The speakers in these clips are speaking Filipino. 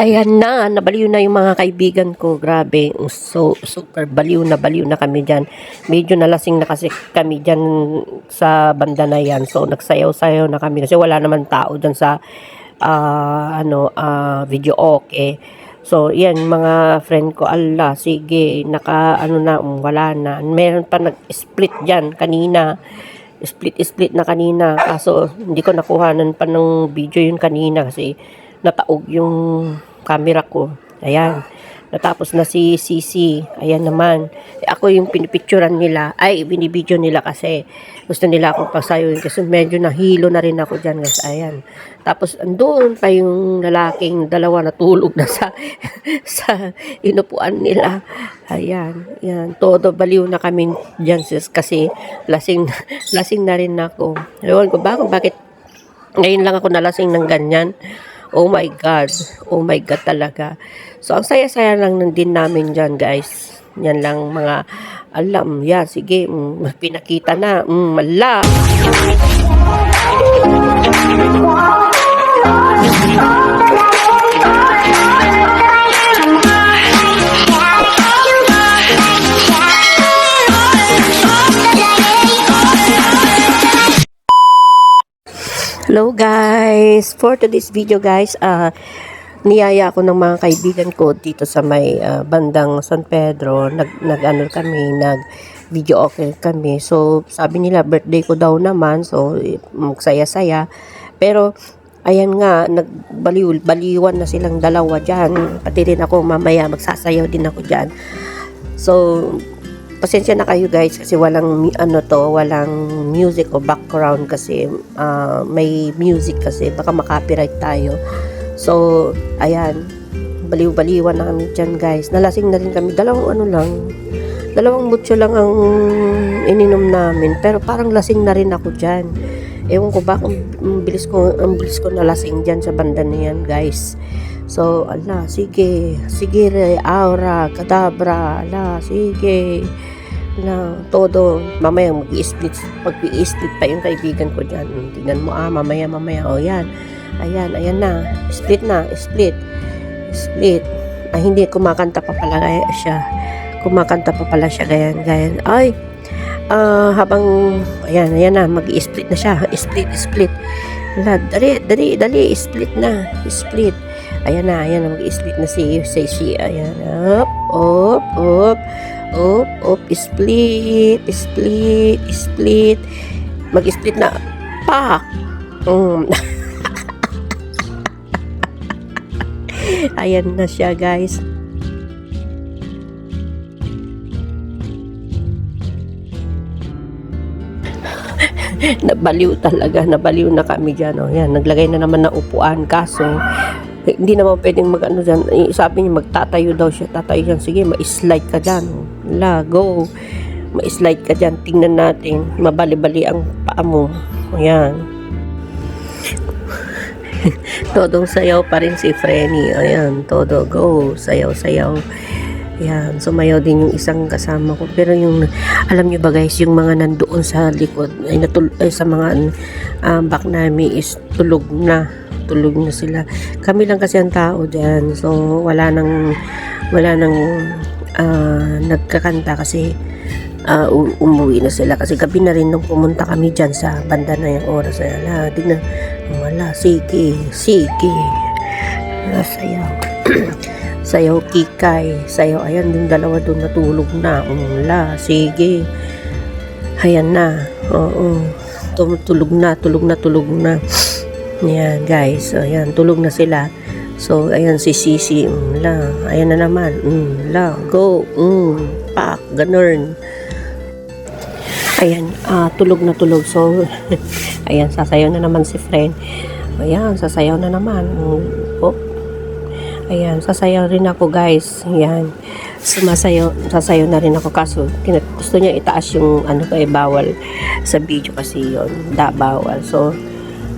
Ayan na, nabaliw na yung mga kaibigan ko. Grabe, so super baliw na baliw na kami dyan. Medyo nalasing na kasi kami dyan sa banda na yan. So nagsayaw-sayaw na kami kasi wala naman tao dyan sa ah, ano, ah, video okay. So, yan, mga friend ko, Allah, sige, naka, ano na, um, wala na. Meron pa nag-split dyan kanina. Split-split na kanina. Kaso, hindi ko nakuhanan pa ng video yun kanina kasi nataog yung camera ko. Ayan. Natapos na si Sisi. Ayan naman. Eh, Ako yung pinipicturan nila. Ay, binibideo nila kasi gusto nila akong pasayoin kasi medyo nahilo na rin ako dyan. Guys. Ayan. Tapos andun pa yung lalaking dalawa natulog na sa sa inupuan nila. Ayan. Ayan. Todo baliw na kami dyan sis kasi lasing lasing na rin ako. Ewan ko ba kung bakit ngayon lang ako nalasing ng ganyan. Oh my God. Oh my God talaga. So, ang saya-saya lang ng din namin dyan, guys. Yan lang mga alam. Yan, sige. Mm, pinakita na. Mm, mala. Hello guys! For today's video guys, ah niyaya ako ng mga kaibigan ko dito sa may ah, bandang San Pedro. Nag, nag ano kami, nag video okay kami. So, sabi nila birthday ko daw naman. So, magsaya-saya. Pero, ayan nga, nagbaliw, baliwan na silang dalawa dyan. Pati rin ako mamaya, magsasayaw din ako dyan. So, pasensya na kayo guys kasi walang ano to, walang music o background kasi ah, may music kasi baka makopyright tayo. So, ayan. Baliw-baliwan na kami dyan guys. Nalasing na rin kami. Dalawang ano lang. Dalawang butso lang ang ininom namin. Pero parang lasing na rin ako dyan. Ewan ko ba kung bilis ko, ang bilis ko nalasing dyan sa banda na yan guys. So, ala, sige. Sige re, aura, kadabra, ala, sige. Ala, todo. Mamaya mag-i-split, mag-i-split pa yung kaibigan ko dyan. Tingnan mo, ah, mamaya, mamaya. O, yan. Ayan, ayan na. Split na, split. Split. Ay, hindi, kumakanta pa pala kaya siya. Kumakanta pa pala siya, gayan, gayan. Ay, ah, habang, ayan, ayan na, mag-i-split na siya. Split, split. Ala, dali, dali, dali, split na. Split. Ayan na, ayan na, mag-split na si, si, ayan, up, up, up, up, up, split, split, split, mag-split na, pak, mm. ayan na siya, guys. nabaliw talaga, nabaliw na kami dyan. Oh. Yan, naglagay na naman ng upuan. Kaso, hindi naman pwedeng mag ano dyan. Eh, sabi niya, magtatayo daw siya. Tatayo dyan. Sige, ma-slide ka dyan. La, go. Ma-slide ka dyan. Tingnan natin. Mabali-bali ang paa mo. Ayan. Todong sayaw pa rin si Frenny. Ayan, todo go. Sayaw-sayaw. Yan, sumayaw din yung isang kasama ko. Pero yung, alam nyo ba guys, yung mga nandoon sa likod, ay, natul ay sa mga um, back namin is tulog na. Tulog na sila. Kami lang kasi ang tao dyan. So, wala nang, wala nang ah, nagkakanta kasi ah, u- umuwi na sila. Kasi gabi na rin nung pumunta kami dyan sa banda na yung oras. Ay, ala, tignan. Wala, sige, sige. Wala, sayaw. sayaw kikay, sayaw, ayan yung dalawa doon natulog na, umula, sige, ayan na, oo, Tum- tulog na, tulog na, tulog na, yan guys, ayan, tulog na sila, so, ayan si Sisi, umla, ayan na naman, umla, go, um, pak, ganun, ayan, ah, tulog na tulog, so, ayan, sasayaw na naman si friend, ayan, sasayaw na naman, oh, Ayan, sasayaw rin ako guys. Ayan. Sumasayaw, sasayaw na rin ako. Kaso gusto niya itaas yung ano kay bawal sa video kasi yon da bawal. So,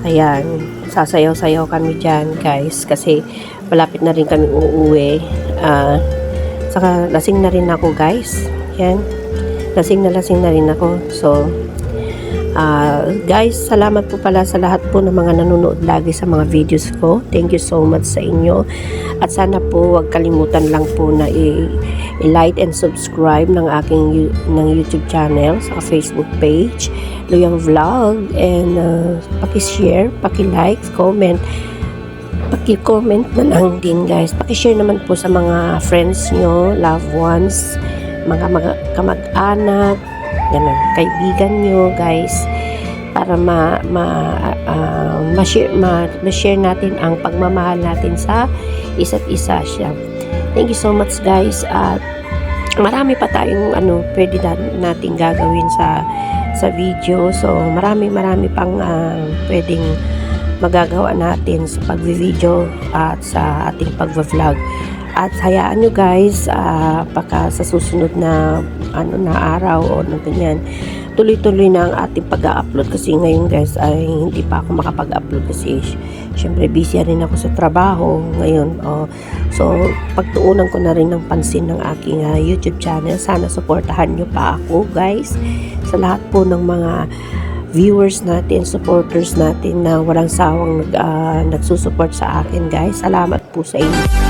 ayan, sasayaw-sayaw kami dyan guys kasi malapit na rin kami uuwi. Ah, saka lasing na rin ako guys. Yan. Lasing na lasing na rin ako. So, Ah, guys, salamat po pala sa lahat po ng mga nanonood lagi sa mga videos ko. Thank you so much sa inyo. At sana po wag kalimutan lang po na i-like and subscribe ng aking ng YouTube channel sa Facebook page, Luyang Vlog and uh, paki-share, paki-like, comment paki-comment na lang din guys. Paki-share naman po sa mga friends nyo, loved ones, mga, mga kamag-anak, ganun, kaibigan nyo guys para ma, ma, ah, ma-share, ma, ma-share natin ang pagmamahal natin sa isa't isa siya. Thank you so much guys at marami pa tayong ano pwede na, nating gagawin sa sa video. So marami marami pang ah, pwedeng magagawa natin sa pagvi-video at sa ating pagva-vlog. At hayaan nyo guys, ah, baka sa susunod na ano na araw o na ganyan, tuloy-tuloy na ang ating pag-upload kasi ngayon guys ay hindi pa ako makapag-upload kasi sy- syempre busy rin ako sa trabaho ngayon. Oh. So, pagtuunan ko na rin ng pansin ng aking ah, YouTube channel. Sana supportahan nyo pa ako guys sa lahat po ng mga viewers natin, supporters natin na walang sawang nag, ah, nagsusupport sa akin guys. Salamat po sa inyo.